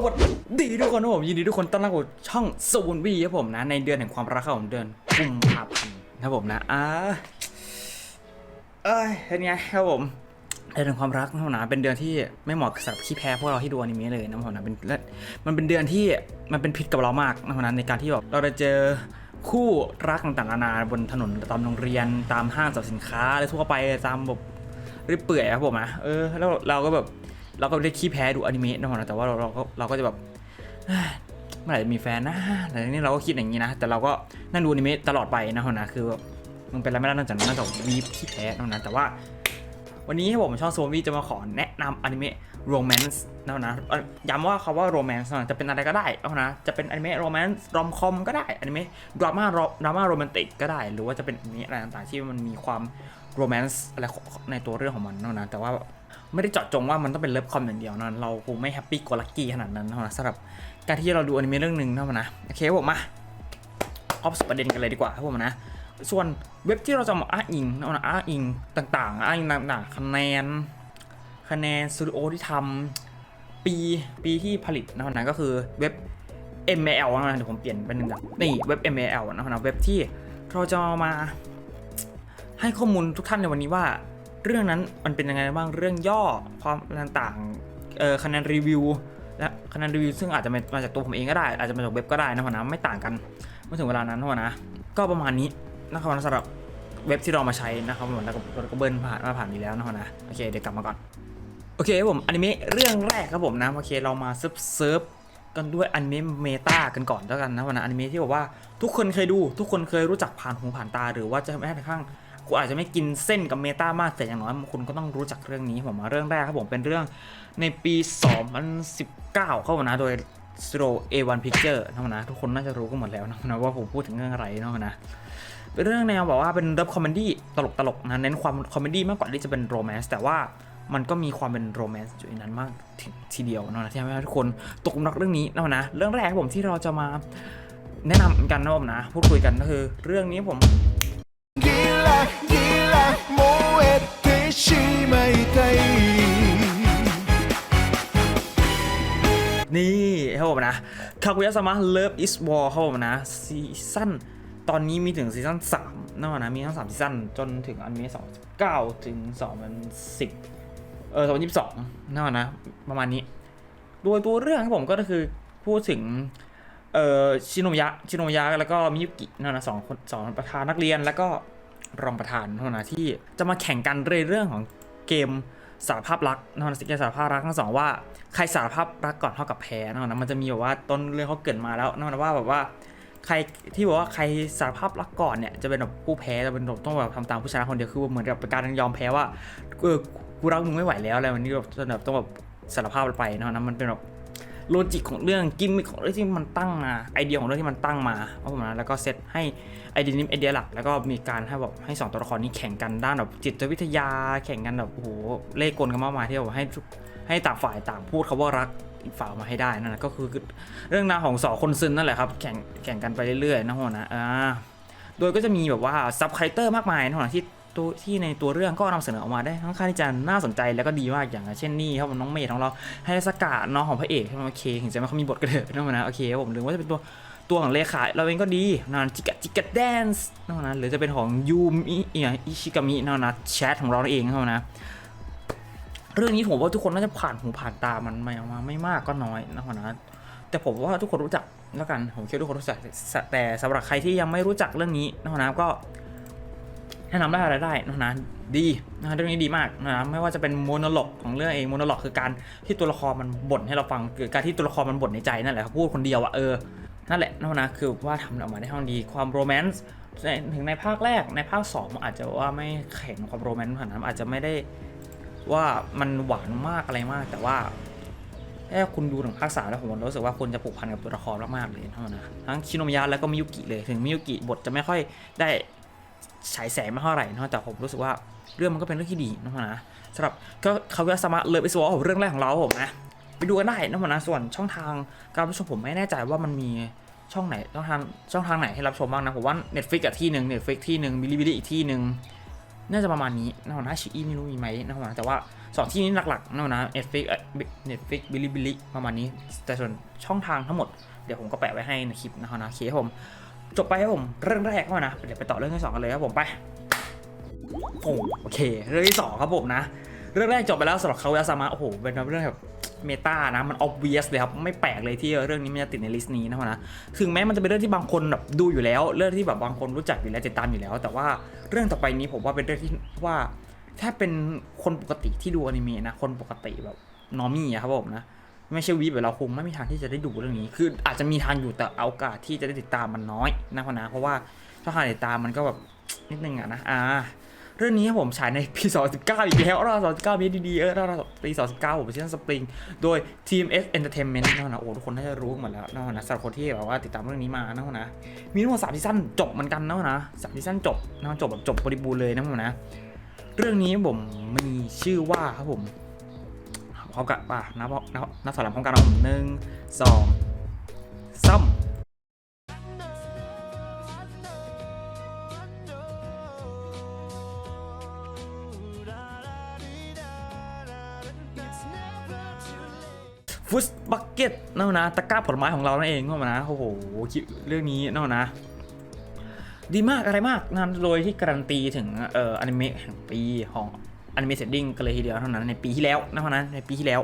วัสดีทุกคนครับผมยินดีทุกคนต้อนรับสู่ช่องสวนวีครับผมนะ ในเดือนแห่งความรักครับผมเดือนกุมภาพันธ์ครับผมนะอ่าเอ้ยเป็นไงครับผมเดือนแห่งความรักนะผมนะเป็นเดือนที่ไม่เหมาะสำหรับขี้แพ้พวกเราที่ดูอนิเมะเลยนะผมนะเป็นและมันเป็นเดือนที่มันเป็นพิษกับเรามากนะผมนะในการที่แบบเราจะเจอคู่รักต่างๆนานาบนถนนตามโรงเรียนตามห้างสรรพสินค้าอะทั่วไปตามแบบริบเปื่อยครับผมนะเออแล้วเราก็แบบ เราก็ได้ขี้แพ้ดูอนิเมะนะผมนะแต่ว่าเราเราก็เราก็จะแบบเมื่อไหร่จะมีแฟนนะแต่ทีนี้เราก็คิดอย่างนี้นะ แต่เราก็นั่งดูอนิเมะตลอดไปนะผมนะคือมึงเป็นอะไรไม่ได้นอกจากนอกจากวีขี้แพ้นะผมนะแต่ว่าวันนี้ผมช่องโซนวีจะมาขอแนะนำอนิเมะโรแมนต์นะนะย้ำว่าคำว่าโรแมนต์นะจะเป็นอะไรก็ได้นะนะจะเป็นอนิเมะโรแมนต์รอมคอมก็ได้อนิเมะดราม่าดราม่าโรแมนติกก็ได้ หรือว่าจะเป็นอนิเมะอะไรต่างๆที่มันมีความโรแมนต์อะไรในตัวเรื่องของมันนะนะแต่ว่า ไม่ได้เจาะจงว่ามันต้องเป็นเลิฟคอมอย่างเดียวนะเราคงไม่แฮปปี้กลักกี้ขนาดนั้นนะสำหรับการที่เราดูอนิเมะเรื่องหนึ่งนะนะโอเคบผมมาออฟสประเด็นกันเลยดีกว่าครับผมนะส่วนเว็บที่เราจะมาอ้างอิงนะนะอ้างอิงต่างๆอ้างอิงต่างๆคะแนนคะแนนสตูดิโอที่ทำปีปีที่ผลิตนะนะก็คือเว็บ ML นะเดี๋ยวผมเปลี่ยนเป็นหนึ่งแบบนี่เว็บ ML นะนะเว็บที่เราจะมาให้ข้อมูลทุกท่านในวันนี้ว่า เรื่องนั้นมันเป็นยังไงบ้างเรื่องย่อความต่างๆคะแนนรีวิวและคะแนนรีวิวซึ่งอาจจะมาจากตัวผมเองก็ได้ อาจจะมาจากเว็บก็ได้นะนะไม่ต่างกันเมื่อถึงเวลานั้นนะนะ ก็ประมาณนี้นะครับสำหรับเว็บที่เรามาใช้นะครับผมแล้วก็แล้วก็เบิ้ลผ่านมาผ่านนี้แล้วนะนะโอเคเดี๋ยวกลับมาก่อนโอเคครับผมอนิเมะเรื่องแรกครับผมนะโอเคเรามาเซิร์ฟเซิร์ฟกันด้วยอนิเมะเมตากันก่อนแล้วกันนะวันนะอนิเมะที่บอกว่าทุกคนเคยดู ทุกคนเคยรู้จักผ่านหูผ่านตา หรือว่าจะแม้กระทั่ง กูอาจจะไม่กินเส้นกับเมตามากแต่อย่างน้อยคุณก็ต้องรู้จักเรื่องนี้ผมมาเรื่องแรกครับผมเป็นเรื่องในปี 2019 เข้ามานะโดย Zero A1 Picture นะนะทุกคนน่าจะรู้กันหมดแล้วนะนะว่าผมพูดถึงเรื่องอะไรนะนะเป็นเรื่องแนวแบบว่าเป็นเลิฟคอมเมดี้ตลกตลกๆนะเน้นความคอมเมดี้มากกว่าที่จะเป็นโรแมนต์แต่ว่ามันก็มีความเป็นโรแมนต์อยู่ในนั้นมากทีเดียวนะที่ทำให้ทุกคนตกหลุมรักเรื่องนี้นะนะเรื่องแรกผมที่เราจะมาแนะนำกันนะผมนะพูดคุยกันก็คือ เรื่องนี้ผม ผมนะคากุยะสมะ Love is War ครับผมนะซีซั่นตอนนี้มีถึงซีซั่น3นะนะมีทั้ง3ซีซั่นจนถึงอันนี้29 ถึง2010เออ2022นะนะประมาณนี้ โดยตัวเรื่องครับผมก็คือพูดถึงเอ่อชิโนยะชิโนยะแล้วก็มิยุกินะนะสองคนสองประธานนักเรียนแล้วก็รองประธานเท่านะที่จะมาแข่งกันเรื่องของเกม สารภาพรักนะนสิกสารภาพรักทั้งสองว่าใครสารภาพรักก่อนเท่ากับแพ้นะนะมันจะมีแบบว่าต้นเรื่องเขาเกิดมาแล้วนะนว่าแบบว่าใครที่บอกว่าใครสารภาพรักก่อนเนี่ยจะเป็นแบบผู้แพ้จะเป็นแบบต้องแบบทำตามผู้ชนะคนเดียวคือเหมือนกับเป็นการยอมแพ้ว่าเออกูรักมึงไม่ไหวแล้วอะไรวันนี้แบบแบบต้องแบบสารภาพไปนะนะมันเป็นแบบ โลจิกของเรื่องกิมมิคของเรื่องที่มันตั้งมาไอเดียของเรื่องที่มันตั้งมาเอาผมนะแล้วก็เซตให้ไอเดียนี้ไอเดียหลัก แล้วก็มีการให้แบบให้สองตัวละครนี้แข่งกันด้านแบบจิตวิทยา แข่งกันแบบโอ้โหเล่กลกันมากมายที่แบบให้ให้ต่างฝ่ายต่างพูดคาว่ารักอีกฝ่ายมาให้ได้นั่นแหละก็คือเรื่องราวของสองคนซึนนั่นแหละครับแข่งแข่งกันไปเรื่อยๆนะหัวนะอ่าโดยก็จะมีแบบว่าซับคาแรคเตอร์มากมายนะหัวนะที่ ตัวที่ในตัวเรื่องก็นำเสนอออกมาได้ค่อนข้างที่จะน่าสนใจแล้วก็ดีมากอย่างเช่นนี่ครับน้องเมย์ของเราให้สกาน้องของพระเอกใช่ไหมโอเคถึงจะไม่เขามีบทกระเถิบนะมันนะโอเคผมหรือว่าจะเป็นตัวตัวของเลขาเราเองก็ดีนะจิกะจิกะแดนซ์นะมันนะหรือจะเป็นของยูมิอิชิกามินะนะแชทของเราเองนะมันนะเรื่องนี้ผมว่าทุกคนน่าจะผ่านหูผ่านตามันมามาไม่มากก็น้อยนะมันนะแต่ผมว่าทุกคนรู้จักแล้วกันผมคิดว่าทุกคนรู้จักแต่สำหรับใครที่ยังไม่รู้จักเรื่องนี้นะมันนะก็ แนะนำได้อะไรได้นะนะดีนะเรื่องนี้ดีมากนะไม่ว่าจะเป็นโมโนโลกของเรื่องเองโมโนโลกคือการที่ตัวละครมันบ่นให้เราฟังคือการที่ตัวละครมันบ่นในใจนั่นแหละครับพูดคนเดียวอะเออนั่นแหละนะนะคือว่าทำออกมาได้เท่าดีความโรแมนต์ถึงในภาคแรกในภาค2อาจจะว่าไม่แข็งความโรแมนต์ขนาดนั้นอาจจะไม่ได้ว่ามันหวานมากอะไรมาก แต่ว่าถ้าคุณดูถึงภาคสามแล้วผมรู้สึกว่าคุณจะผูกพันกับตัวละครมากๆเลยเท่านั้นะทั้งชิโนมิยะแล้วก็มิยุกิเลยถึงมิยุกิบทจะไม่ค่อยได้ ฉายแสงไม่เท่าไหร่นะแต่ผมรู้สึกว่าเรื่องมันก็เป็นเรื่องที่ดีนะนะสำหรับก็คาวิสมาเลยไปสวอเรื่องแรกของเราผมนะไปดูกันได้นะนะส่วนช่องทางการรับชมผมไม่แน่ใจว่ามันมีช่องไหนช่องทางช่องทางไหนให้รับชมบ้างนะผมว่า Netflix กับที่หนึ่ง Netflix ที่หนึ่งบิลิบิลิอีกที่หนึ่งน่าจะประมาณนี้นะนะชิอีไม่รู้มีไหมนะแต่ว่าสองที่นี้หลักๆนะนะเน็ตฟิกเน็ตฟิกบิลิบิลิประมาณนี้ แต่ส่วนช่องทางทั้งหมดเดี๋ยวผมก็แปะไว้ให้ในคลิปนะครับนะเคผม จบไปครับผมเรื่องแรกเขานะเดี๋ยวไปต่อเรื่องที่สองกันเลยครับผมไปโอ้โอเค เรื่องที่สองครับผมนะ เรื่องแรกจบไปแล้วสำหรับคาวยาซามะโอ้โหเป็นเรื่องแบบเมตานะมัน obvious เลยครับไม่แปลกเลยที่เรื่องนี้มันจะติดในลิสต์นี้นะนะถึงแม้มันจะเป็นเรื่องที่บางคนแบบดูอยู่แล้ว เรื่องที่แบบบางคนรู้จักอยู่แล้วติดตามอยู่แล้ว แต่ว่าเรื่องต่อไปนี้ผมว่าเป็นเรื่องที่ว่าถ้าเป็นคนปกติที่ดูอนิเมะนะคนปกติแบบนอร์มี่อะครับผมนะ ไม่ใช่วีแบบเราคงไม่มีทางที่จะได้ดูเรื่องนี้ คืออาจจะมีทางอยู่แต่โอกาสที่จะได้ติดตามมันน้อยนะพะนะเพราะว่าถ้าหาติดตามมันก็แบบนิดนึงอะนะอ่าเรื่องนี้ผมฉายในปี2019อีกแล้วรอบ2019มีดีๆเออรอบปี2019ผมซีซั่นสปริงโดย Team S Entertainment นะนะโอ้ทุกคนน่าจะรู้หมดแล้วนะนะสำหรับคนที่แบบว่าติดตามเรื่องนี้มานะนะมีทั้งหมด3ซีซั่นจบเหมือนกันนะนะสามซีซั่นจบนะจบแบบจบบริบูรณ์เลยนะนะเรื่องนี้ผมมีชื่อว่าครับผม พร้อมกันป่ะนับนับนับถอยหลังพร้อมกันนะผมหนึ่งสองสามฟุตบักเก็ตเนั่นะตะกร้าผลไม้ของเรานั่นเองนั่นนะโอ้โหคิดเรื่องนี้เนั่นนะ ดีมากอะไรมากนะโดยที่การันตีถึงเอ่ออนิเมะแห่งปีของ อนิเมะเซตติ้งกันเลยทีเดียวเท่านั้นในปีที่แล้วนะเพราะนั้นในปีที่แล้ว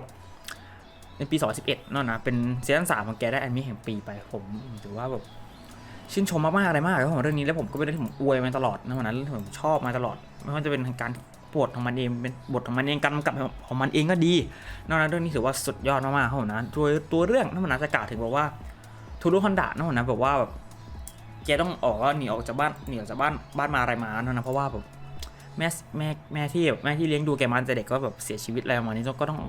ในปี 2011นั่นนะเป็นซีซั่นสามของแกได้อนิเมะแห่งปีไปผมถือว่าแบบชื่นชมมากๆอะไรมากครับผมเรื่องนี้แล้วผมก็เป็นเรื่องที่ผมอวยมาตลอดนะวันนั้นผมชอบมาตลอดไม่ว่าจะเป็นการบทของมันเองเป็นบทของมันเองการกำกับของมันเองก็ดีนอกนั้นเรื่องนี้ถือว่าสุดยอดมากๆครับผมนะตัวตัวเรื่องนั่นมันนะจะกล่าวถึงบอกว่าทูรุคันดะนั่นมันนะแบบว่าแบบแกต้องออกว่าหนีออกจากบ้านหนีออกจากบ้านบ้านมาอะไรมานั่นนะเพราะว่าแบบ แม่แม่แม่ที่แบบแม่ที่เลี้ยงดูแกมาตั้งแต่เด็กก็แบบเสียชีวิตอะไรประมาณนี้ก็ต้อง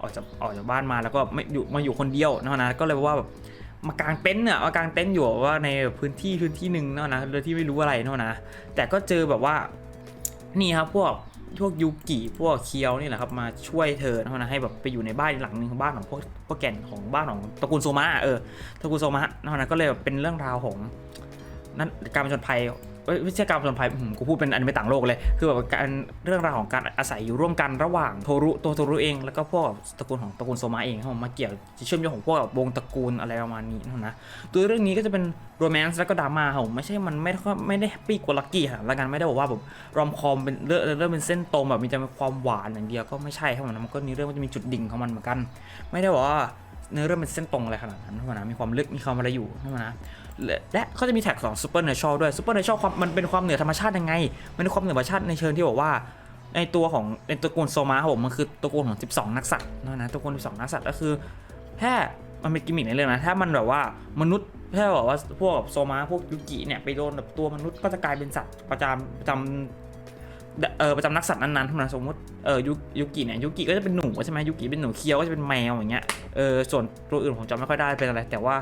ออกจากออกจากบ้านมาแล้วก็ไม่อยู่มาอยู่คนเดียวนะนะก็เลยว่าแบบมากางเต็นท์เนี่ยมากางเต็นท์อยู่ว่าในพื้นที่พื้นที่หนึ่งนะนะโดยที่ไม่รู้อะไรนะนะ แต่ก็เจอแบบว่านี่ครับพวกพวกยูกิพวกเคียวนี่แหละครับมาช่วยเธอนะนะให้แบบไปอยู่ในบ้านหลังหนึ่งของบ้านของพวกพวกแก่นของบ้านของตระกูลโซมะเออตระกูลโซมะนะนะก็เลยแบบเป็นเรื่องราวของนั่นการผจญภัย เอ้ยไม่ใช่การผจญภัยอืมกูพูดเป็นอนิเมะต่างโลกเลย คือแบบการเรื่องราวของการอาศัยอยู่ร่วมกันระหว่างโทรุตัวโทรุเอง แล้วก็พวกตระกูลของตระกูลโซมาเองครับผมมาเกี่ยวเชื่อมโยงของพวกแบบวงตระกูลอะไรประมาณนี้นะตัวเรื่องนี้ก็จะเป็นโรแมนต์แล้วก็ดราม่าครับผมไม่ใช่มันไม่ได้ค่อยไม่ได้แฮปปี้กว่าลักกี้ค่ะแล้วกันไม่ได้บอกว่าแบบรอมคอมเป็นเรื่องเรื่องเป็นเส้นตรงแบบมีแต่ความหวานอย่างเดียวก็ไม่ใช่ครับผมมันก็มีเรื่องมันจะมีจุดดิ่งของมันเหมือนกัน ไม่ได้บอกว่าเนื้อเรื่องเป็นเส้นตรงอะไรขนาดนั้นนะมีความลึกมีความอะไรอยู่นะ และเขาจะมีแท็กของซูเปอร์เนเชอร์ด้วยซูเปอร์เนเชอร์ความมันเป็นความเหนือธรรมชาติยังไง มันเป็นความเหนือธรรมชาติในเชิงที่บอกว่า ในตัวของในตระกูลโซมาครับผมมันคือตระกูลของ 12 นักสัตว์นะนะตระกูล12 นักสัตว์ก็คือแค่มันเป็นกิมมิคในเรื่องนะถ้ามันแบบว่ามนุษย์แค่บอกว่าพวกโซมาพวกยุกิเนี่ยไปโดนแบบตัวมนุษย์ก็จะกลายเป็นสัตว์ประจำประจำเออประจำนักสัตว์นั้นๆเท่านั้นสมมติเออยุยุกิเนี่ยยุกิก็จะเป็นหนูใช่ไหมยุกิเป็นหนูเคียวก็จะเป็นแมวอย่างเงี้ยเออส่วนตัวอื่นผมจำไม่ค่อยได้เป็นอะไร แต่ว่า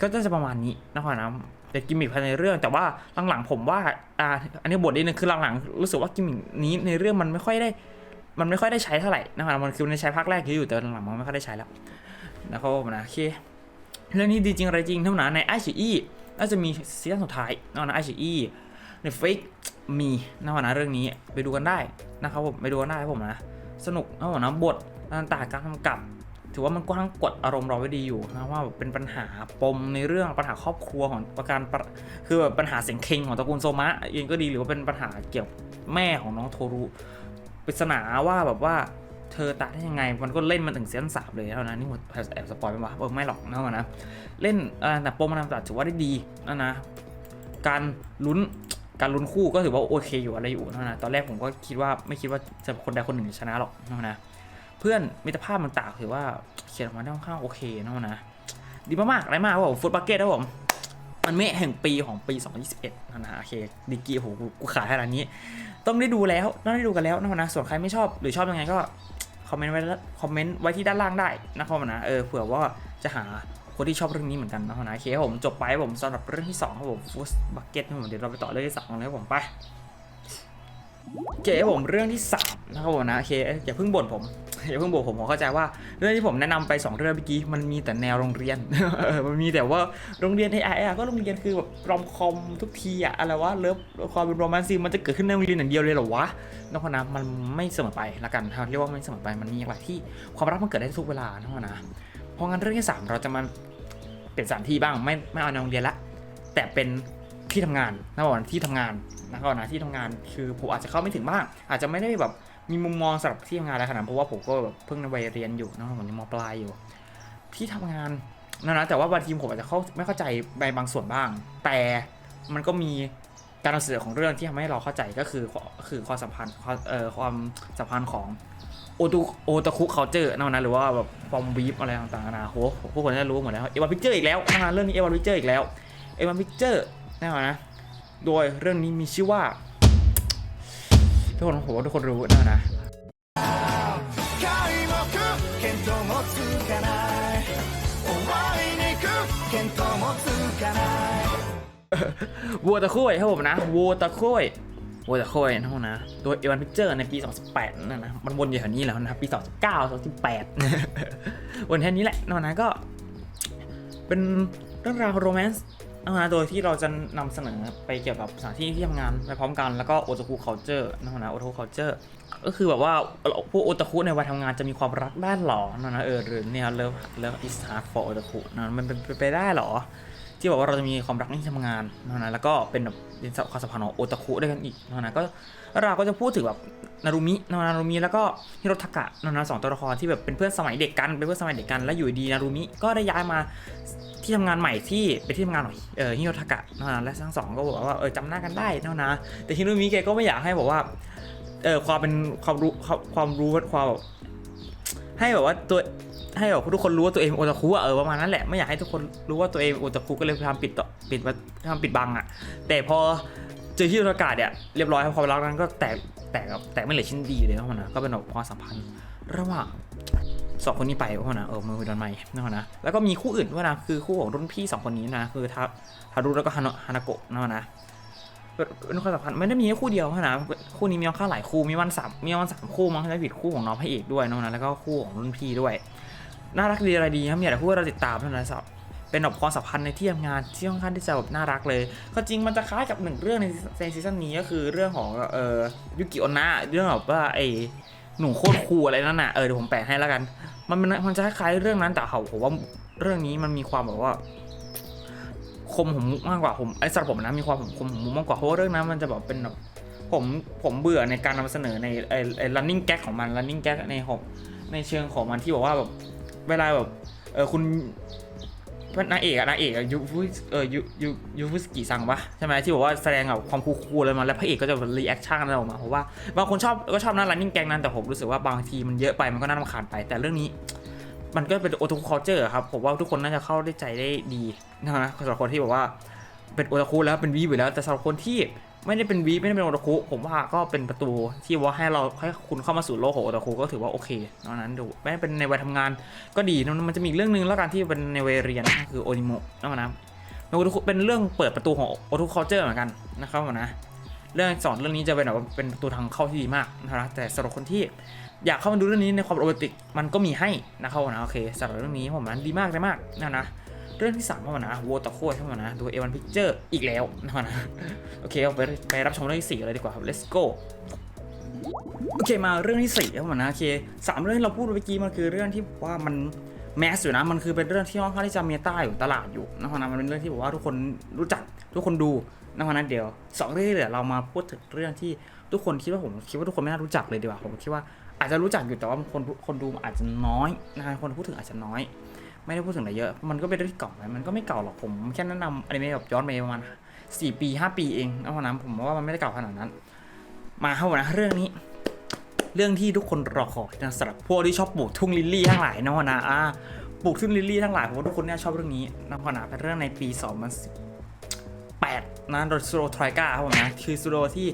ก็จะประมาณนี้นะครับนะเป็นกิมมิคภายในเรื่อง แต่ว่าหลังๆผมว่าอ่าอันนี้บทนิดนึงคือหลังๆรู้สึกว่ากิมมิคนี้ในเรื่องมันไม่ค่อยได้ มันไม่ค่อยได้ใช้เท่าไหร่นะครับมันคือในใช้ภาคแรกอะอยู่แต่หลังๆมันไม่ค่อยได้ใช้แล้วนะครับผมนะโอเคเรื่องนี้ดีจริงอะไรจริงเท่านั้นในไอชีอีน่าจะมีซีซั่นสุดท้ายนะนะไอชีอีในเฟิกมีนะครับนะเรื่องนี้ไปดูกันได้นะครับผมไปดูกันได้ครับผมนะสนุกนะครับนะบทต่างๆการกำกับ ถือว่ามันกว้างกดอารมณ์เราไว้ดีอยู่นะว่าแบบเป็นปัญหาปมในเรื่องปัญหาครอบครัวของประการคือแบบปัญหาเสียงเคงของตระกูลโซมะเองก็ดีหรือว่าเป็นปัญหาเกี่ยวกับแม่ของน้องโทรุปริศนาว่าแบบว่าเธอตายได้ยังไง มันก็เล่นมาถึงเซีซั่นสามเลยเท่านั้นนี่หมดแอบสปอยไปวะเออไม่หรอกนะวะนะเล่นอ่อแต่ปมมันตัดถือว่าได้ดีนะนะ การลุ้นการลุ้นคู่ก็ถือว่าโอเคอยู่อะไรอยู่นะนะตอนแรกผมก็คิดว่าไม่คิดว่าจะคนใดคนหนึ่งชนะหรอกนะนะ เพื่อนมิตรภาพมันต่างถือว่าเขียนออกมาได้ค่อนข้างโอเคนะนะดีมากๆอะไรมากครับผมฟุตบักเก็ตครับผมมันเมะแห่งปีของปี 2021 นะนะโอเคดีกีโหกูกูขายขนาดนี้ ต้องได้ดูแล้วต้องได้ดูกันแล้วนะนะส่วนใครไม่ชอบหรือชอบยังไงก็คอมเมนต์ไว้คอมเมนต์ไว้ที่ด้านล่างได้นะครับนะเออเผื่อว่าจะหาคนที่ชอบเรื่องนี้เหมือนกันนะนะโอเคผมจบไปผมสำหรับเรื่องที่สองครับผมฟุตบักเก็ตครับผมเดี๋ยวเราไปต่อเรื่องที่สองเลยผมไปโอเคผมเรื่องที่สามนะครับผมนะโอเคอย่าเพิ่งบ่นผม อย่าเพิ่งบอกผมผมเข้าใจว่าเรื่องที่ผมแนะนำไปสองเรื่องเมื่อกี้มันมีแต่แนวโรงเรียนมันมีแต่ว่าโรงเรียนไอ้ไอ้อะก็โรงเรียนคือแบบรอมคอมทุกทีอะอะไรวะเลิฟความเป็นโรแมนซีมันจะเกิดขึ้นในโรงเรียนอย่างเดียวเลยเหรอวะนอกนะมันไม่เสมอไปละกันเรียกว่าไม่เสมอไปมันมีหลายที่ความรักมันเกิดได้ทุกเวลานอกนะเพราะงั้นเรื่องที่สามเราจะมาเปลี่ยนสถานที่บ้างไม่ไม่เอาในโรงเรียนละแต่เป็นที่ทำงานนะบอกที่ทำงานนะครับนะที่ทำงานคือผมอาจจะเข้าไม่ถึงบ้างอาจจะไม่ได้แบบ มีมุมมองสำหรับที่ทำงานอะไรขนาดเพราะว่าผมก็แบบเพิ่งในวัยเรียนอยู่นะผมยังมปลายอยู่ ที่ทำงานนะนะแต่ว่าบางทีผมอาจจะเข้าไม่เข้าใจในบางส่วนบ้าง แต่มันก็มีการนำเสนอของเรื่องที่ทำให้เราเข้าใจก็คือคือความสัมพันธ์ความเอ่อความสัมพันธ์ของโอตุโอตาคุเคาเจอร์นะนะหรือว่าแบบฟอมบีฟอะไรต่างๆนานาโหพวกคนจะรู้หมดแล้วเอวาพิเจอร์อีกแล้วนะเรื่องนี้เอวาพิเจอร์อีกแล้วเอวาพิเจอร์นะนะโดยเรื่องนี้มีชื่อว่า ทุกคนผมว่าทุกคนรู้นะนะวัวตะคุยครับผมนะวัวตะคุยวัวตะคุยนะพวกนะ ตัวเอวันพิเจอร์ในปี 2018นั่นนะ มันวนอยู่แถวนี้แล้วนะ ปี 2019 2018วนแค่นี้แหละนะนะก็ เป็นเรื่องราวโรแมนต์ นะฮะโดยที่เราจะนำเสนอไปเกี่ยวกับสถานที่ที่ทำงานไปพร้อมกันแล้วก็โอตาคุเคาเจอร์นะฮะโอตาคุเคาเจอร์ก็คือแบบว่าพวกโอตาคุในวัยทำงานจะมีความรักด้านหรอนะนะเออหรือเนี่ยเลิฟเลิฟอิสฮาร์ดฟอร์โอตาคุนะมันเป็นไปได้หรอ ที่บอกว่าเราจะมีความรักในที่ทำงานนะฮะแล้วก็เป็นแบบเป็นความสัมพันธ์ของโอตาคุด้วยกันอีกนะนะก็ เราก็จะพูดถึงแบบนารุมินะนารุมิแล้วก็ฮิโรทากะนะนะสองตัวละครที่แบบเป็นเพื่อนสมัยเด็กกันเป็นเพื่อนสมัยเด็กกันแล้วอยู่ดีนารุมิก็ได้ย้ายมาที่ทำงานใหม่ที่เป็นที่ทำงานของเออฮิโรทากะนะนะและทั้งสองก็บอกว่าเออจำหน้ากันได้นะนะแต่ฮิโรมิแกก็ไม่อยากให้บอกว่าเออความเป็นความรู้ความรู้ความแบบให้แบบว่าตัวให้แบบทุกคนรู้ว่าตัวเองโอตาคุอะเออประมาณนั้นแหละไม่อยากให้ทุกคนรู้ว่าตัวเองโอตาคุก็เลยพยายามปิดต่อปิดพยายามปิดบังอะแต่พอ จอที่อากาศเนี่ยเรียบร้อยครับความรักนั้นก็แตกแตกแบบแตกไม่เหลือชิ้นดีเลยนะนะก็เป็นแบบความสัมพันธ์ระหว่างสองคนนี้ไปว่านะเออมือคุยดอนใหม่นะนะแล้วก็มีคู่อื่นด้วยนะคือคู่ของรุ่นพี่สองคนนี้นะคือทาฮารุแล้วก็ฮานะฮานาโกะนะนะเป็นเป็นความสัมพันธ์ไม่ได้มีแค่คู่เดียวนะคู่นี้มีค่อนข้าหลายคู่มีวันสามมีวันสามคู่มั้งถ้าไม่ผิดคู่ของน้องพระเอกด้วยนะนะแล้วก็คู่ของรุ่นพี่ด้วยน่ารักดีอะไรดีครับมีอะไรพูดว่เราติดตามเท่านั้นสับ เป็นแบบความสัมพันธ์ในที่ทำงานที่ค่อนข้างที่จะแบบน่ารักเลย ก็จริงมันจะคล้ายกับหนึ่งเรื่องในในซีซั่นนี้ก็คือเรื่องของเอ่อยุกิโอนะเรื่องแบบว่าไอ้หนุ่มโคตรคูอะไรนั่นน่ะเออเดี๋ยวผมแปะให้แล้วกัน มันมันมันจะคล้ายเรื่องนั้นแต่เขาผมว่าเรื่องนี้มันมีความแบบว่าคมของมุกมากกว่าผมไอ้สำหรับผมนะมีความคมของมุกมากกว่าเพราะว่าเรื่องนั้นมันจะแบบเป็นแบบผมผมเบื่อในการนำเสนอในไอ้ไอ้ running gag ของมัน running gag ในของในเชิงของมันที่บอกว่าแบบเวลาแบบเออคุณ นางเอกอะนางเอกอะยูฟุเออยูยูยูฟุสกิซังปะใช่ไหมที่บอกว่าแสดงแบบความคูลๆอะไรมาแล้วพระเอกก็จะรีแอคชั่นอะไรออกมาเพราะว่าบางคนชอบก็ชอบนั่นรันนิ่งแกงนั้นแต่ผมรู้สึกว่าบางทีมันเยอะไปมันก็น่ารำคาญไป แต่เรื่องนี้ มันก็เป็นโอทาคุคอเจอร์ครับผมว่าทุกคนน่าจะเข้าได้ใจได้ดีนะสำหรับคนที่บอกว่าเป็นโอตาคุแล้วเป็นวีอยู่แล้วแต่สำหรับคนที่ ไม่ได้เป็นวีไม่ได้เป็นโอตาคุผมว่าก็เป็นประตูที่ว่าให้เราให้คุณเข้ามาสู่โลกของโอตาคุก็ถือว่าโอเคตอนนั้นดูไม่ได้เป็นในวัยทำงานก็ดีนะมันจะมีอีกเรื่องหนึ่งแล้วกันที่เป็นในวัยเรียนก็คือโอนิโมะนะโอทุเป็นเรื่องเปิดประตูของโอทุคอเจอร์เหมือนกันนะครับนะเรื่องสอนเรื่องนี้จะเป็นแบบเป็นประตูทางเข้าที่ดีมากนะครับแต่สำหรับคนที่อยากเข้ามาดูเรื่องนี้ในความโรแมนติกมันก็มีให้นะครับนะโอเคสำหรับเรื่องนี้ผมนั้นดีมากเลยมากนะนะ เรื่องที่สามเข้ามานะโวตาโค้เข้ามานะดูเอวันพิกเจอร์อีกแล้วนะนะโอเคเอาไปไปรับชมเรื่องที่สี่เลยดีกว่าครับ let's go โอเคมาเรื่องที่สี่ครับผมนะโอเคสามเรื่องที่เราพูดเมื่อกี้มันคือเรื่องที่ว่ามันแมสอยู่นะมันคือเป็นเรื่องที่ค่อนข้างที่จะเมตาอยู่ตลาดอยู่นะครับนะมันเป็นเรื่องที่บอกว่าทุกคนรู้จักทุกคนดูนะครับนะเดี๋ยวสองเรื่องที่เหลือเรามาพูดถึงเรื่องที่ทุกคนคิดว่าผมคิดว่าทุกคนไม่น่ารู้จักเลยดีกว่าผมคิดว่าอาจจะรู้จักอยู่แต่ว่าคนคนดูอาจจะน้อยนะคนพูดถึงอาจจะน้อย ไม่ได้พูดถึงอะไรเยอะ มันก็เป็นเรื่องที่เก่าไปมันก็ไม่เก่าหรอกผมแค่แนะนำอนิเมะแบบย้อนไปประมาณสี่ปีห้าปีเองเอานะผมว่ามันไม่ได้เก่าขนาดนั้น มาเข้านะเรื่องนี้ เรื่องที่ทุกคนรอคอยนะสำหรับพวกที่ชอบปลูกทุ่งลิลลี่ทั้งหลายนะวะนะอ่าปลูกทุ่งลิลลี่ทั้งหลายผมว่าทุกคนเนี่ยชอบเรื่องนี้นะวะนะเป็นเรื่องในปี2018นะโดยซูโรทรอยกาครับผมนะคือซูโรที่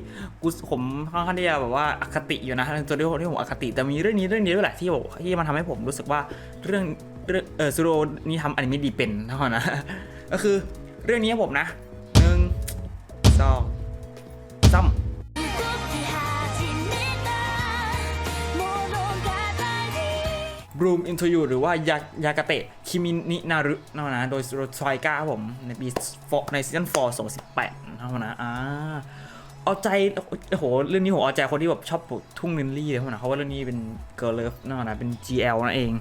กูผมค่อนข้างที่จะแบบว่าอคติอยู่นะตัวที่ผมที่ผมอคติแต่มีเรื่องนี้เรื่องนี้ด้วยแหละที่บอกที่มันทำให้ผมรู้สึกว่าเรื่อง เออซูโรนี่ทำอนิเมะดีเป็นเท่านะก็คือเรื่องนี้ผมนะหนึ่งสองสามบรูมอินโทยูหรือว่ายายากาเตะคิมินินารุนะนะโดยโรทอยก้าผม ในปีในซีซั่สิบแปดนะนะอ่าเอาใจ โอ้โห เรื่องนี้ผมเอาใจคนที่แบบชอบปลูกทุ่งลินลี่เลยนะเพราะว่าเรื่องนี้เป็นเกิร์ลเลิฟนะนะเป็น GL นั่นเอง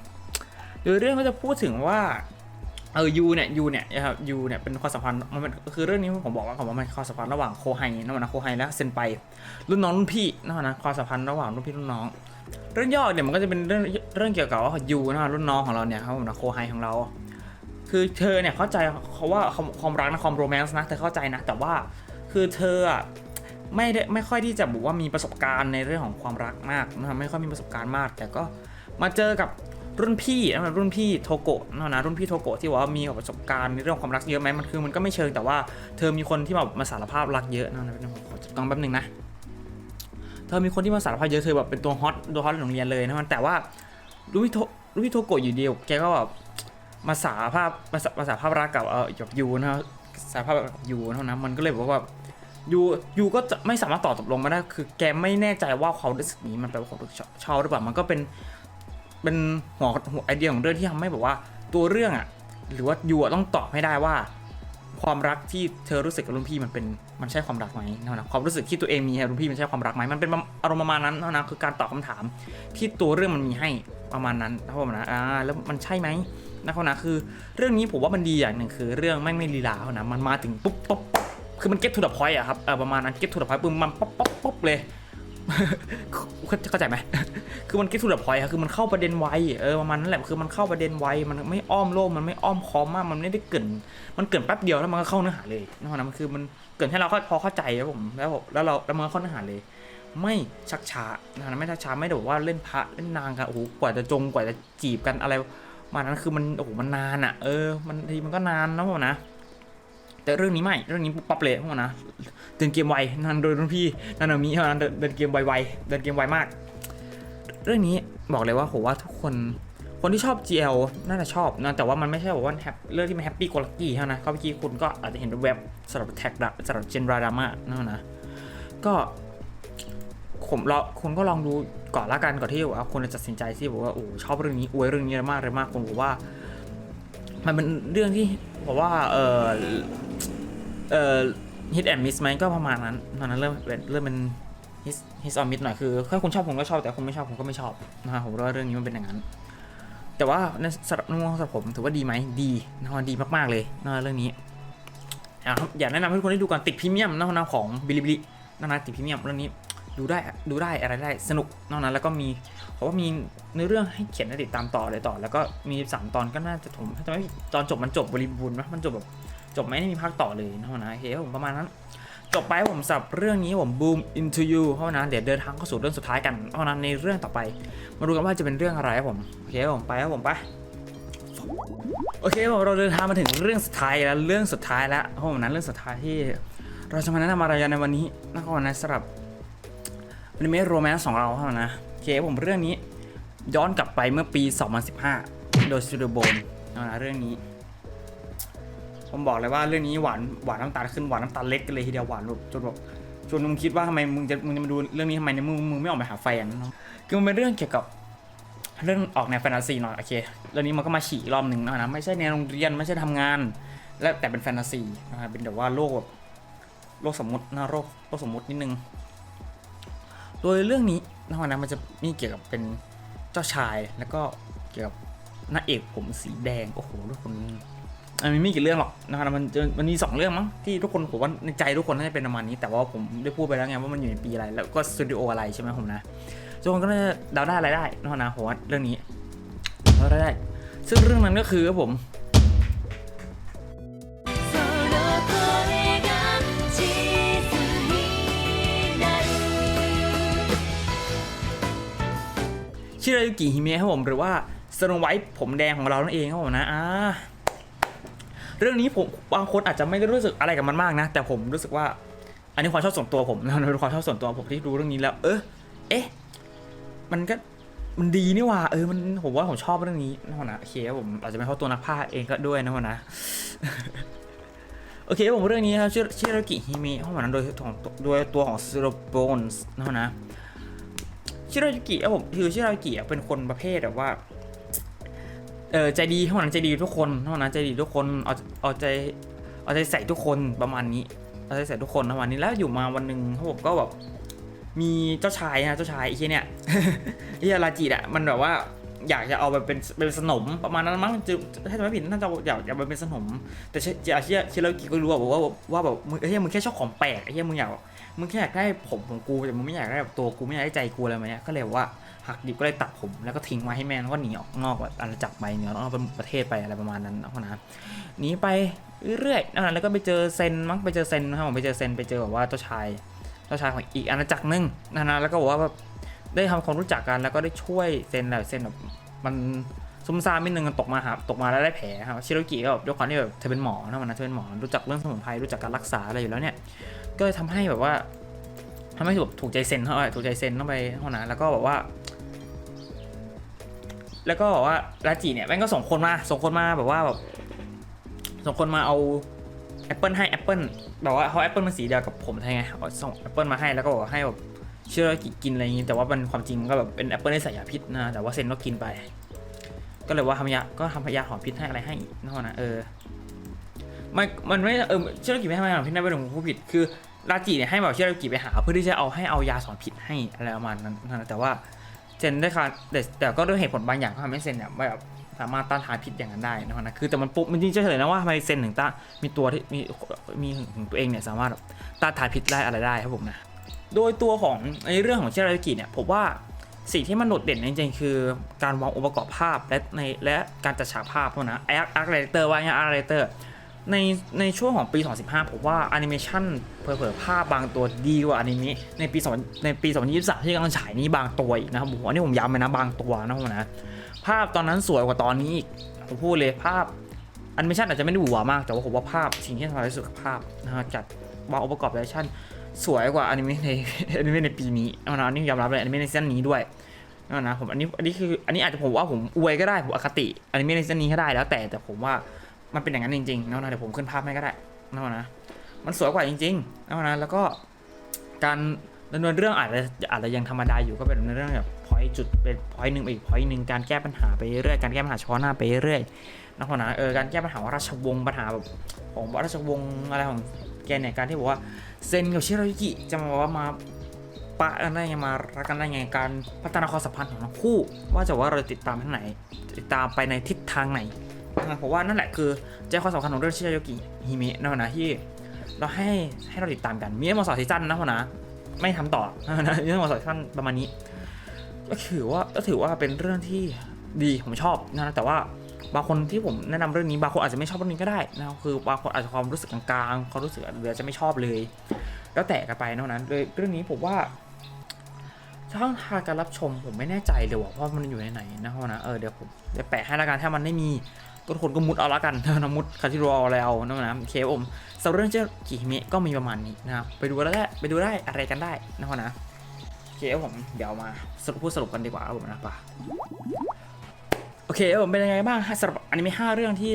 โดยเรื่องก็จะพูดถึงว่าเออยูเนี่ยยูเนี่ยนะครับยูเนี่ยเป็นความสัมพันธ์มันเป็นคือเรื่องนี้ผมบอกว่าผมว่ามันความสัมพันธ์ระหว่างโคไฮนะนะโคไฮและเซนไปรุ่นน้องรุ่นพี่นะนะความสัมพันธ์ระหว่างรุ่นพี่รุ่นน้อง เรื่องย่อเนี่ยมันก็จะเป็นเรื่องเรื่องเกี่ยวกับว่ายูนะรุ่นน้องของเราเนี่ยครับผมนะโคไฮของเรา คือเธอเนี่ยเข้าใจเขาว่าความรักนะความโรแมนต์นะเธอเข้าใจนะ แต่ว่าคือเธออะไม่ได้ไม่ค่อยที่จะบอกว่ามีประสบการณ์ในเรื่องของความรักมากนะไม่ค่อยมีประสบการณ์มาก แต่ก็มาเจอกับ รุ่นพี่นะรุ่นพี่โทโกะนะนะรุ่นพี่โทโกะที่ว่ามีประสบการณ์ในเรื่องความรักเยอะไหมมันคือมันก็ไม่เชิงแต่ว่าเธอมีคนที่แบบมาสารภาพรักเยอะนะนะผมขอจับต้องแป๊บนึงนะเธอมีคนที่มาสารภาพเยอะเธอแบบเป็นตัวฮอตตัวฮอตในโรงเรียนเลยนะมันแต่ว่าลูวิโทลูวิโทโกะอยู่เดียวแกก็แบบมาสารภาพมาสามาสารภาพรักกับเออกับยูนะสารภาพกับยูเท่านั้นมันก็เลยบอกว่ายูยูก็จะไม่สามารถตอบตกลงมาได้ คือแกไม่แน่ใจว่าความรู้สึกนี้มันแปลว่าความรู้สึกชอบหรือเปล่า มันก็เป็น เป็นหัวหัวไอเดียของเรื่องที่ทำให้แบบว่าตัวเรื่องอะ หรือว่ายูต้องตอบให้ได้ว่า ความรักที่เธอรู้สึกกับรุ่นพี่มันเป็นมันใช่ความรักไหมนะความรู้สึกที่ตัวเองมีกับรุ่นพี่มันใช่ความรักไหมมันเป็นอารมณ์ประมาณนั้นนะคือการตอบคำถาม ที่ตัวเรื่องมันมีให้ประมาณนั้นนะครับผมนะอ่าแล้วมันใช่ไหมนะครับนะคือ เรื่องนี้ผมว่ามันดีอย่างหนึ่งคือ เรื่องไม่ไม่ลีลาเขานะมันมาถึงปุ๊บปุ๊บคือมัน get to the point อะครับเออประมาณนั้น get to the point ปุ๊บมันป๊อปป๊อปป๊อปเลย เข้าใจไหม คือมัน get to the point ครับคือมันเข้าประเด็นไวเออประมาณนั้นแหละ คือมันเข้าประเด็นไวมันไม่อ้อมโลกมันไม่อ้อมคอมมาก มันไม่ได้เกินมันเกินแป๊บเดียวแล้วมันก็เข้าเนื้อหาเลยนะครับมันคือมันเกินให้เราพอเข้าใจครับผมแล้วแล้วเราแล้วมันก็เข้าเนื้อหาเลย ไม่ชักช้านะไม่ชักช้าไม่ได้บอกว่าเล่นพระเล่นนางกันโอ้โหกว่าจะจงกว่าจะจีบกันอะไรมานั้นคือมันโอ้โหมันนานอะ เออ มันทีมันก็นานนะผมนะ แต่เรื่องนี้ไม่ เรื่องนี้ปุ๊บปั๊บเลยพวกนะ เดินเกมไว นั่นโดยรุ่นพี่ นันนามิเท่านั้นเดินเกมไวๆเดินเกมไวมาก เรื่องนี้บอกเลยว่าผมว่าทุกคน คนที่ชอบ GL น่าจะชอบนะ แต่ว่ามันไม่ใช่แบบว่าแฮปเรื่องที่มันแฮปปี้กลักกี้เท่านั้นก็เมื่อกี้คุณก็อาจจะเห็นเว็บสำหรับแท็กสำหรับเจนราดามานะนะ ก็ผมเราคุณก็ลองดูก่อนละกันก่อนที่ว่าคุณจะตัดสินใจที่บอกว่าโอ้ชอบเรื่องนี้อวยเรื่องนี้มากเลยมากคุณบอกว่า มันเป็นเรื่องที่บอกว่า เออเออฮิตแอนด์มิสไหมก็ประมาณนั้นตอนนั้นเริ่มเริ่มเป็นฮิสฮิสออมิดหน่อยคือถ้าคุณชอบผมก็ชอบแต่คุณไม่ชอบผมก็ไม่ชอบนะครับผมว่าเรื่องนี้มันเป็นอย่างนั้น แต่ว่าในสำหรับมุมมองสำหรับผมถือว่าดีไหมดีนะครับดีมากๆเลยนะเรื่องนี้อยากแนะนำให้ทุกคนได้ดูก่อนติดพรีเมียมนะครับของบิลิบิลินะนะติดพรีเมียมเรื่องนี้ ดูได้ดูได้อะไรได้สนุกนอกนั้นแล้วก็มีเพราะว่ามีเนื้อเรื่องให้เขียนให้ติดตามต่อเลยต่อ แล้วก็มีสามตอนก็น่าจะผมถ้าจะไม่ผิดตอนจบมันจบบริบูรณ์นะมันจบแบบจบไม่ได้มีภาคต่อเลยนะครับนะโอเคผมประมาณนั้น จบไปผมสับเรื่องนี้ผม boom into you เพราะนั้นเดี๋ยวเดินทางเข้าสู่เรื่องสุดท้ายกันเพราะนั้นในเรื่องต่อไป มาดูกันว่าจะเป็นเรื่องอะไรครับผมโอเคผมไปครับผมไปโอเคผมเราเดินทางมาถึงเรื่องสุดท้ายแล้วเรื่องสุดท้ายแล้วเพราะผมนั้นเรื่องสุดท้ายที่ เราจะมาแนะนำอะไรกันในวันนี้นะครับนะสำหรับ อนิเมะโรแมนต์ของเราเท่านั้นนะโอเคผมเรื่องนี้ย้อนกลับไปเมื่อปี 2015 โดยสตูดิโอโบนนะเรื่องนี้ ผมบอกเลยว่าเรื่องนี้หวานหวานน้ำตาลขึ้นหวานน้ำตาลเล็กกันเลยทีเดียวหวานแบบจนแบบจนมึงคิดว่าทำไมมึงจะมึงจะมาดูเรื่องนี้ทำไมเนี่ยมึงมึงไม่ออกไปหาแฟนเนาะคือมันเป็นเรื่องเกี่ยวกับเรื่องออกแนวแฟนตาซีหน่อยโอเคเรื่องนี้มันก็มาฉีกรอบหนึ่งนะไม่ใช่ในโรงเรียนไม่ใช่ทำงาน และแต่เป็นแฟนตาซีนะเป็นแบบว่าโลกแบบโลกสมมตินะโลกโลกสมมตินิดนึง โดยเรื่องนี้นะมันจะมีเกี่ยวกับเป็นเจ้าชายแล้วก็เกี่ยวกับนางเอกผมสีแดงโอ้โหทุกคนมันไม่มีกี่เรื่องหรอกนะครับมันมันมีสองเรื่องมั้งที่ทุกคนผมว่าในใจทุกคนน่าจะเป็นประมาณนี้ แต่ว่าผมได้พูดไปแล้วไงว่ามันอยู่ในปีอะไร แล้วก็สตูดิโออะไรใช่ไหมผมนะทุกคนก็น่าจะเดาได้อะไรได้นะครับนะผมว่าเรื่องนี้เดาได้ได้ซึ่งเรื่องนั้นก็คือครับผม ชิรายุกิฮิเมะครับผมหรือว่าสโนไวท์ผมแดงของเรานั่นเองครับผมนะอ่าเรื่องนี้ผมบางคนอาจจะไม่ได้รู้สึกอะไรกับมันมากนะ แต่ผมรู้สึกว่า อันนี้ความชอบส่วนตัวผมนะเป็นความชอบส่วนตัวผมที่ดูเรื่องนี้แล้ว เออเอ๊ะ มันก็มันดีนี่ว่า เออมันผมว่าผมชอบเรื่องนี้นะนะโอเคผมอาจจะเป็นเพราะตัวนักพากย์เองก็ด้วยนะนะโอเคผมเรื่องนี้นะครับชื่อชื่อรากิฮิเมะเพราะมันนั้นโดยของโดยตัวของซูโรโบนส์นะนะ ชิรายุกิอะผมคือชิรายุกิอะเป็นคนประเภทแบบว่าเออใจดีเท่านั้นใจดีทุกคนเท่านั้นใจดีทุกคนเอาเอาใจเอาใจใส่ทุกคนประมาณนี้เอาใจใส่ทุกคนประมาณนี้แล้วอยู่มาวันหนึ่งเขาผมก็แบบมีเจ้าชายนะเจ้าชายไอ้เนี่ยไอ้ราจิอะมันแบบว่า อยากจะเอาไปเป็นเป็นสนมประมาณนั้นมั้งจะถ้าจะไม่ผิดน่าจะอยากอยากไปเป็นสนม แต่เชเชี่ยเชี่ยเรากี่ก็รู้อะบอกว่าว่าแบบมึงไอ้เหี้ยมึงแค่ชอบของแปลกไอ้เหี้ยมึงอยากมึงแค่อยากได้ผมของกูแต่มึงไม่อยากได้แบบตัวกูไม่อยากได้ใจกูอะไรแบบเนี้ยก็เลยว่าหักดิบก็เลยตัดผมแล้วก็ทิ้งไว้ให้แม่แล้วก็หนีออกนอกอาณาจักรไปเหนือนอกประเทศไปอะไรประมาณนั้นนะคนนะหนีไปเรื่อยๆนะแล้วก็ไปเจอเซนมั้งไปเจอเซนนะครับผมไปเจอเซนไปเจอแบบว่าเจ้าชายเจ้าชายของอีกอาณาจักรหนึงนะนะแล้วก็บอกว่าแบบ ได้ทำความรู้จักกันแล้วก็ได้ช่วยเซนแบบเซนแบบมันซุ่มซ่ามนิดนึงตกมาครับตกมาแล้วได้แผลครับชิโรกิก็แบบด้วยความที่แบบเธอเป็นหมอนะวันนั้นเธอเป็นหมอรู้จักเรื่องสมุนไพรรู้จักการรักษาอะไรอยู่แล้วเนี่ยก็เลยทำให้แบบว่าทำให้แบบถูกใจเซนเข้าไปถูกใจเซนเข้าไปเท่านั้นแล้วก็บอกว่า แล้วก็บอกว่าราจิเนี่ยแม่งก็ส่งคนมาส่งคนมาแบบว่าแบบส่งคนมาเอาแอปเปิลให้แอปเปิลแบบว่าเขาแอปเปิลมันสีเดียวกับผมใช่ไงเอาส่งแอปเปิลมาให้แล้วก็บอกให้แบบ เชื่อกิกินอะไรอย่างงี้แต่ว่ามันความจริงมันก็แบบเป็นแอปเปิลที่ใส่ยาพิษนะแต่ว่าเซนก็กินไป ก็เลยว่าทำยาก็ทำยาหอมพิษให้อะไรให้นะนะเออมันมันไม่เออเชื่อกิไม่ให้มาหอมพิษนะเป็นของผู้ผิดคือราจิเนี่ยให้แบบเชื่อกิไปหา เพื่อที่จะเอาให้เอายาสอนพิษให้อะไรประมาณนั้นนะแต่ว่าเซนได้ค่ะแต่แต่ก็ด้วยเหตุผลบางอย่างก็ทำให้เซนเนี่ยแบบสามารถต้านทานพิษอย่างนั้นได้นะนะคือแต่มันปุ๊บมันจริงเฉลยนะว่าทำไมเซนถึงต้านมีตัวที่มีมีของตัวเองเนี่ยสามารถต้านทานพิษได้อะไรได้ครับผมนะ โดยตัวของในเรื่องของเชรากิเนี่ยผมว่าสิ่งที่มันโดดเด่นจริงๆคือการวางองค์ประกอบภาพและในและการจัดฉากภาพพวกนะอาร์อาร์เรเตอร์ว่าไงอาร์เรเตอร์ในในช่วงของปี 2015 ผมว่าแอนิเมชันเผลอๆภาพบางตัวดีกว่าอนิเมะในปี2ในปี 2023 ที่กำลังฉายนี้บางตัวอีกนะครับผมอันนี้ผมย้ำไปนะบางตัวนะผมนะภาพตอนนั้นสวยกว่าตอนนี้อีกผมพูดเลยภาพแอนิเมชันอาจจะไม่ได้หวือหวามากแต่ว่าผมว่าภาพสิ่งที่สำคัญที่สุดคือภาพนะฮะจัดวางองค์ประกอบแอนิเมชัน สวยกว่าอนิเมะในอนิเมะในปีนี้นะอันนี้ยอมรับเลยอนิเมะในซีซั่นนี้ด้วยนั่นะผมอันนี้อันนี้คืออันนี้อาจจะผมว่าผมอวยก็ได้ผมอคติอันนี้ไม่ในเส้นนี้ก็ได้แล้วแต่แต่ผมว่ามันเป็นอย่างนั้นจริงๆนะนะเดี๋ยวผมขึ้นภาพให้ก็ได้นะนะมันสวยกว่าจริงๆนะนะแล้วก็การดำเนินเรื่องอาจจะอาจจะยังธรรมดาอยู่ก็เป็นดำเนินเรื่องแบบพอยจุดเป็นพอยหนึ่งไปอีกพอยหนึ่งการแก้ปัญหาไปเรื่อยการแก้ปัญหาเฉพาะหน้าไปเรื่อยนะนะเออการแก้ปัญหาว่าราชวงศ์ปัญหาแบบของราชวงศ์อะไรของ แกเนี่ยการที่บอกว่าเซนกับชิรายุกิจะมาว่ามาปะกันได้ไงมารักกันได้ไงการพัฒนาความสัมพันธ์ของทั้งคู่ ว่าจะว่าเราติดตามทางไหน ติดตามไปในทิศทางไหนนะผมว่านั่นแหละคือใจความสำคัญของเรื่องชิรายกิฮิเมะนะนะที่ เราให้ให้เราติดตามกันมีทั้งหมดสซีซั่นนะพอนะไม่ทำต่อนะมีทั้งมดสซีซั่นประมาณนี้ก็ถือว่าก็ถือว่าเป็นเรื่องที่ดีผมชอบนะแต่ว่า บางคนที่ผมแนะนำเรื่องนี้บางคนอาจจะไม่ชอบเรื่องนี้ก็ได้นะคือบางคนอาจจะความรู้สึกกลางๆควารู้สึกอาจจะไม่ชอบเลย แล้วแต่กันไปเท่านั้นเลยเรื่องนี้ผมว่าช่องทางการรับชมผมไม่แน่ใจเลยว่าว่ามันอยู่ในไหนนะเพราะนะเออเดี๋ยวผมจะแปะให้ละกันถ้ามันไม่มีก็ทุกคนก็มุดเอาละกันนะมุดคาทิโรเอาอะไรเอานะนะโอเคผมสำหรับเรื่องเจ้ากิฮิเมะก็มีประมาณนี้นะครับไปดูแล้วได้ไปดูได้อะไรกันได้นะพ่อนะเคบผมเดี๋ยวมาสรุปพูดสรุปกันดีกว่าครับผมนะป่ะ โอเคผมเป็นยังไงบ้างฮะสำหรับอนิเมะห้าเรื่องที่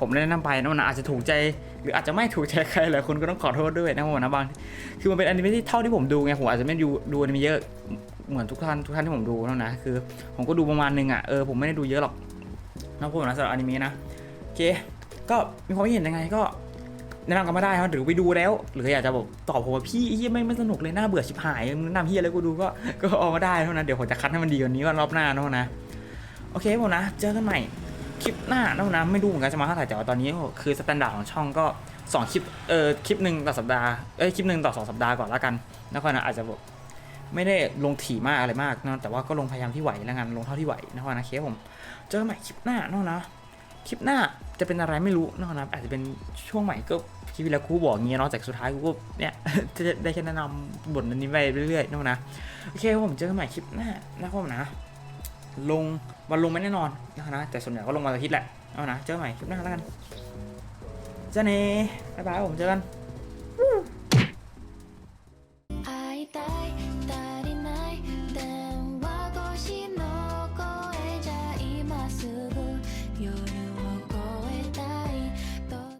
ผมแนะนำไปนะพ่อนอาจจะถูกใจหรืออาจจะไม่ถูกใจใครหลายคนก็ต้องขอโทษด้วยนะผมนะบาง คือมันเป็นอนิเมะที่เท่าที่ผมดูไงผมอาจจะไม่ดูดูอนิเมะเยอะเหมือนทุกท่านทุกท่านที่ผมดูแล้วนะคือ ผมก็ดูประมาณนึงอะเออผมไม่ได้ดูเยอะหรอกนะผมนะสำหรับอนิเมะนะโอเค ก็มีความเห็นยังไงก็แนะนำกันมาได้ครับหรือไปดูแล้ว หรืออยากจะบอกตอบผมว่าพี่ยี่ไม่ไม่สนุกเลยน่าเบื่อชิบหายแนะนำพี่อะไรกูดูก็ก็เอามาได้เท่านั้นเดี๋ยวผมจะคัดให้มันดีกว่านี้วันรอบหน้าเท่านั้นนะ โอเคผมนะ เจอกันใหม่คลิปหน้าเท่านั้นไม่รู้เหมือนกันจะมาเท่าไหร่แต่ว่าตอนนี้คือสแตนดาร์ดของช่องก็สองคลิปเอ่อคลิปหนึ่งต่อสัปดาห์เอ้ยคลิปหนึ่งต่อสองสัปดาห์ก่อนล้วกันนะคนะอาจจะแบบไม่ได้ลงถี่มากอะไรมากนะแต่ว่าก็ลงพยายามที่ไหวแล้วกันลงเท่าที่ไหวนะคนะเคสผม เจอกันใหม่คลิปหน้าเนาะนะคลิปหน้าจะเป็นอะไรไม่รู้เนาะนะอาจจะเป็นช่วงใหม่ก็คลิปที่แล้วกูบอกเงี้เนาะแต่สุดท้ายกูก็เนี่ยจะได้แค่แนะนำบทนี้ไปเรื่อยๆเนาะนะโอเคผมเจอกันใหม่คลิปหน้านะครับนะ ลงวันลงไม่แน่นอนนะนะแต่ส่วนใหญ่ก็ลงวันอาทิตย์แหละเอานะเจอกันใหม่คลิปหน้าแล้วกันเจ้าเน่บ๊ายบายผมเจอกัน